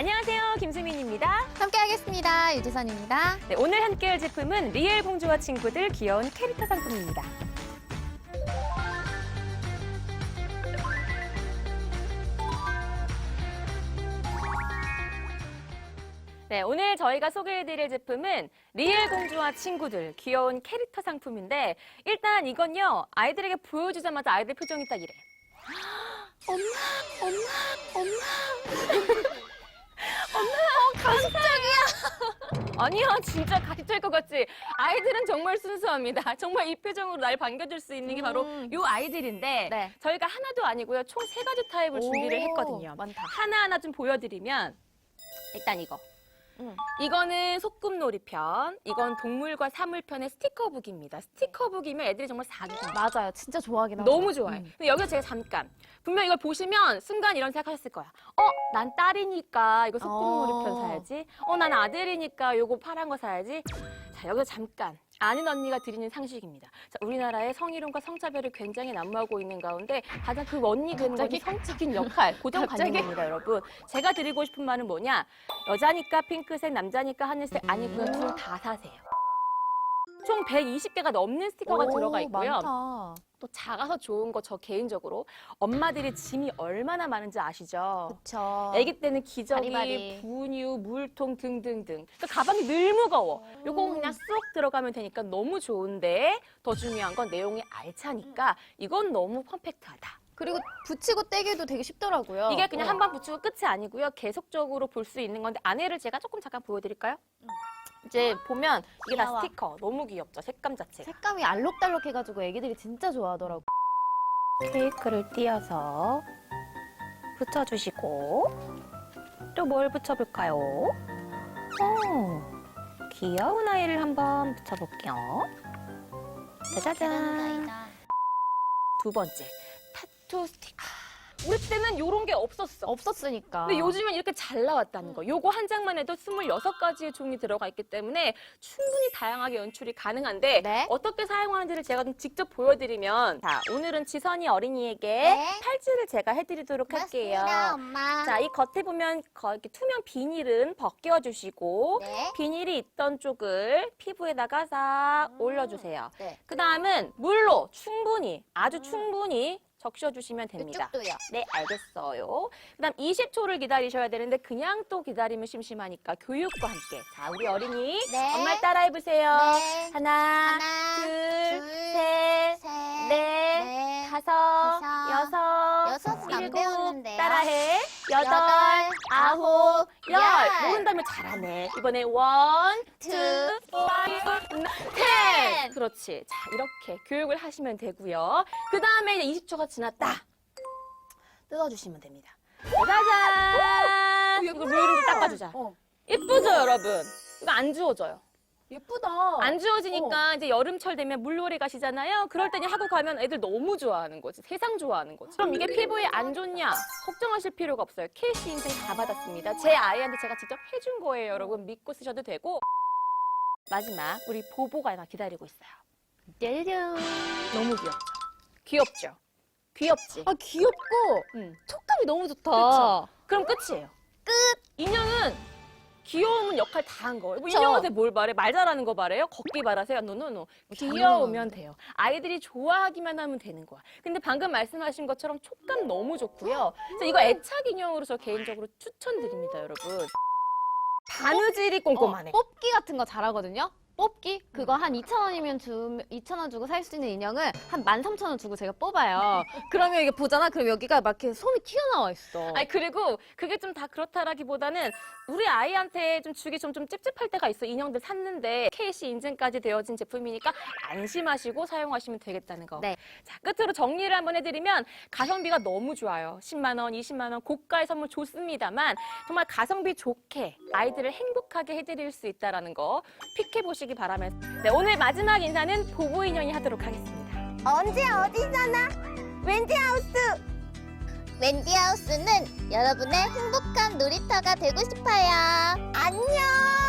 안녕하세요. 김수민입니다. 함께하겠습니다. 유지선입니다. 네, 오늘 함께할 제품은 리엘 공주와 친구들 귀여운 캐릭터 상품입니다. 네, 오늘 저희가 소개해드릴 제품은 리엘 공주와 친구들 귀여운 캐릭터 상품인데 일단 이건요 아이들에게 보여주자마자 아이들 표정이 딱 이래. 엄마, 엄마, 엄마. 아니야, 진짜 가십될 것 같지? 아이들은 정말 순수합니다. 정말 이 표정으로 날 반겨줄 수 있는 게 바로 음. 요 아이들인데 네. 저희가 하나도 아니고요. 총 세 가지 타입을 준비를 오, 했거든요. 많다. 하나하나 좀 보여드리면 일단 이거. 음. 이거는 소꿉놀이 편, 이건 동물과 사물 편의 스티커북입니다. 스티커북이면 애들이 정말 사귀는 맞아요. 진짜 좋아하긴 하죠. 너무 좋아해. 음. 근데 여기서 제가 잠깐 분명 이걸 보시면 순간 이런 생각하셨을 거야. 어, 난 딸이니까 이거 소꿉놀이 어. 편 사야지. 어, 난 아들이니까 요거 파란 거 사야지. 자, 여기서 잠깐 아는 언니가 드리는 상식입니다. 자, 우리나라의 성희롱과 성차별을 굉장히 난무하고 있는 가운데 가장 그 원리 되는 것이 성적인 역할, 고정관념입니다, 여러분. 제가 드리고 싶은 말은 뭐냐? 여자니까 핑크색, 남자니까 하늘색 아니고요. 음. 둘다 사세요. 총 120개가 넘는 스티커가 오, 들어가 있고요. 많다. 또 작아서 좋은 거 저 개인적으로 엄마들이 짐이 얼마나 많은지 아시죠? 그쵸. 아기 때는 기저귀, 바리바리. 분유, 물통 등등등. 그 가방이 늘 무거워. 요거 그냥 쏙 들어가면 되니까 너무 좋은데 더 중요한 건 내용이 알차니까 이건 너무 퍼펙트하다. 그리고 붙이고 떼기도 되게 쉽더라고요. 이게 그냥 어. 한 번 붙이고 끝이 아니고요. 계속적으로 볼 수 있는 건데 안에를 제가 조금 잠깐 보여드릴까요? 이제 보면 이게 다 귀여워. 스티커. 너무 귀엽죠? 색감 자체가. 색감이 알록달록 해가지고 애기들이 진짜 좋아하더라고. 케이크를 띄어서 붙여주시고 또 뭘 붙여볼까요? 어, 귀여운 아이를 한번 붙여볼게요. 짜자잔. 두 번째, 타투 스티커. 우리 때는 이런 게 없었어. 없었으니까. 근데 요즘엔 이렇게 잘 나왔다는 거. 요거 한 장만 해도 26가지의 종이 들어가 있기 때문에 충분히 다양하게 연출이 가능한데 네. 어떻게 사용하는지를 제가 좀 직접 보여드리면 자, 오늘은 지선이 어린이에게 네. 팔찌를 제가 해드리도록 할게요. 맞습니다, 엄마. 자, 이 겉에 보면 거- 이렇게 투명 비닐은 벗겨 주시고 네. 비닐이 있던 쪽을 피부에다가 싹 음. 올려주세요. 네. 그 다음은 물로 충분히 아주 충분히 적셔주시면 됩니다. 이쪽도요. 네, 알겠어요. 그 다음 20초를 기다리셔야 되는데 그냥 또 기다리면 심심하니까 교육과 함께. 자, 우리 어린이 네. 엄마 따라 해 보세요. 네. 하나, 하나, 둘, 둘, 셋, 셋, 넷, 넷, 다섯, 다섯, 여섯, 여섯은 안 일곱, 배웠는데요. 따라해. 여덟, 여덟, 아홉, 열. 열. 모은 다음에 잘하네. 이번에 원, 투, 투, 파이브, 텐. 그렇지. 자, 이렇게 교육을 하시면 되고요. 그 다음에 이제 20초가 지났다. 뜯어주시면 됩니다. 짜잔! 이거 물좀 닦아주자. 어. 예쁘죠, 여러분? 이거 안 주워져요. 예쁘다. 안 주워지니까 이제 여름철 되면 물놀이 가시잖아요. 그럴 때는 하고 가면 애들 너무 좋아하는 거지. 세상 좋아하는 거지. 그럼 이게 피부에 안 좋냐? 걱정하실 필요가 없어요. 케이시 인증 다 받았습니다. 제 아이한테 제가 직접 해준 거예요, 여러분. 믿고 쓰셔도 되고. 마지막 우리 보보가 나 기다리고 있어요. 짜잔. 너무 귀엽죠? 귀엽죠? 귀엽지? 아, 귀엽고 응. 촉감이 너무 좋다. 그쵸? 그럼 끝이에요. 끝! 인형은 귀여운 역할 다 한 거예요. 뭐 그쵸? 인형한테 뭘 말해? 말 잘하는 거 말해요? 걷기 말하세요? 노노노. 귀여우면 돼요. 아이들이 좋아하기만 하면 되는 거야. 근데 방금 말씀하신 것처럼 촉감 너무 좋고요. 그래서 이거 애착 인형으로 저 개인적으로 추천드립니다, 여러분. 바느질이 꼼꼼하네. 어, 뽑기 같은 거 잘하거든요. 뽑기 그거 한 2,000원이면 주 2,000원 주고 살 수 있는 인형을 한 13,000원 주고 제가 뽑아요. 그러면 이게 보잖아. 그럼 여기가 막 이렇게 솜이 튀어나와 있어. 아니 그리고 그게 좀 다 그렇다라기보다는 우리 아이한테 좀 주기 좀, 좀 찝찝할 때가 있어 인형들 샀는데 KC 인증까지 되어진 제품이니까 안심하시고 사용하시면 되겠다는 거. 네. 자 끝으로 정리를 한번 해드리면 가성비가 너무 좋아요. 10만 원, 20만 원 고가의 선물 좋습니다만 정말 가성비 좋게 아이들을 행복하게 해드릴 수 있다라는 거 픽해 보시기 바라면서 네, 오늘 마지막 인사는 보보 인형이 하도록 하겠습니다. 언제 어디서나 웬디하우스. 웬디하우스는 여러분의 행복한 놀이터가 되고 싶어요. 안녕.